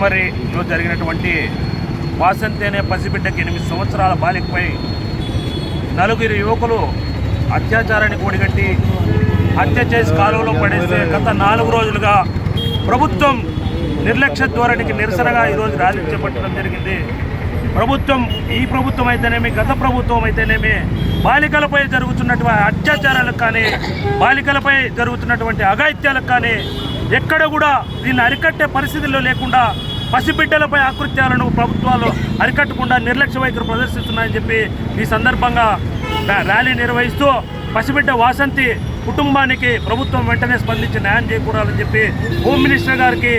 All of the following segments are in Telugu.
పిచ్చిమర్రిలో జరిగినటువంటి వాసంతి అనే పసిబిడ్డకి ఎనిమిది సంవత్సరాల బాలికపై నలుగురు యువకులు అత్యాచారానికి ఒడిగట్టి హత్య చేసి కాలువలో పడేస్తే గత నాలుగు రోజులుగా ప్రభుత్వం నిర్లక్ష్య ధోరణికి నిరసనగా ఈరోజు ర్యాలీ చేపట్టడం జరిగింది. ప్రభుత్వం ఈ ప్రభుత్వం అయితేనేమి గత ప్రభుత్వం అయితేనేమి బాలికలపై జరుగుతున్నటువంటి అత్యాచారాలకు కానీ బాలికలపై జరుగుతున్నటువంటి అఘాయిత్యాలకు కానీ ఎక్కడ కూడా దీన్ని అరికట్టే పరిస్థితుల్లో లేకుండా పసిబిడ్డలపై ఆకృత్యాలను ప్రభుత్వాలు అరికట్టకుండా నిర్లక్ష్య వైఖరి ప్రదర్శిస్తున్నాయని చెప్పి ఈ సందర్భంగా ర్యా- ర్యాలీ నిర్వహిస్తూ పసిబిడ్డ వాసంతి కుటుంబానికి ప్రభుత్వం వెంటనే స్పందించి న్యాయం చేకూడాలని చెప్పి హోమ్ మినిస్టర్ గారికి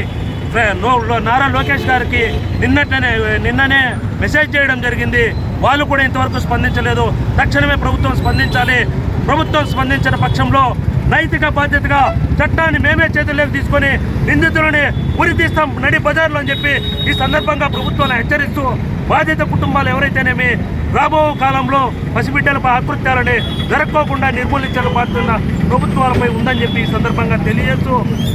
నారా లోకేష్ గారికి నిన్నటనే నిన్ననే మెసేజ్ చేయడం జరిగింది. వాళ్ళు కూడా ఇంతవరకు స్పందించలేదు. తక్షణమే ప్రభుత్వం స్పందించాలి. ప్రభుత్వం స్పందించిన పక్షంలో నైతిక బాధ్యతగా చట్టాన్ని మేమే చేతుల్లోకి తీసుకొని నిందితులని ఉరి తీస్తాం నడి బజార్లో అని చెప్పి ఈ సందర్భంగా ప్రభుత్వాన్ని హెచ్చరిస్తూ బాధిత కుటుంబాలు ఎవరైతేనేమి రాబో కాలంలో పసిబిడ్డలపై ఆకృత్యాలని జరక్కోకుండా నిర్మూలించాలని పాటున్న ప్రభుత్వాలపై ఉందని చెప్పి ఈ సందర్భంగా తెలియజేస్తూ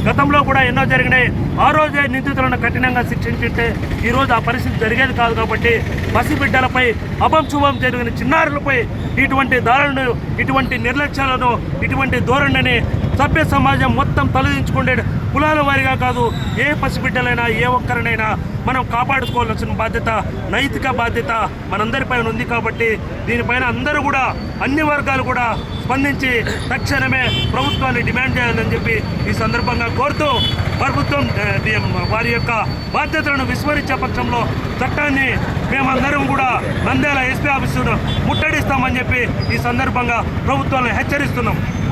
గతంలో కూడా ఎన్నో జరిగినాయి. ఆ రోజే నిందితులను కఠినంగా శిక్షించుంటే ఈరోజు ఆ పరిస్థితి జరిగేది కాదు కాబట్టి పసిబిడ్డలపై అపంశుభం జరిగిన చిన్నారులపై ఇటువంటి దారులను ఇటువంటి నిర్లక్ష్యాలను ఇటువంటి ధోరణిని సభ్య సమాజం మొత్తం తలదించుకుండే కులాల వారిగా కాదు ఏ పసిబిడ్డలైనా ఏ ఒక్కరినైనా మనం కాపాడుకోవాల్సిన బాధ్యత నైతిక బాధ్యత మనందరిపైన ఉంది కాబట్టి దీనిపైన అందరూ కూడా అన్ని వర్గాలు కూడా స్పందించి తక్షణమే ప్రభుత్వాన్ని డిమాండ్ చేయాలని చెప్పి ఈ సందర్భంగా కోరుతూ ప్రభుత్వం వారి యొక్క బాధ్యతలను విస్మరించే పక్షంలో చట్టాన్ని మేమందరం కూడా నంద్యాల ఎస్పీ ఆఫీసును ముట్టడిస్తామని చెప్పి ఈ సందర్భంగా ప్రభుత్వాన్ని హెచ్చరిస్తున్నాం.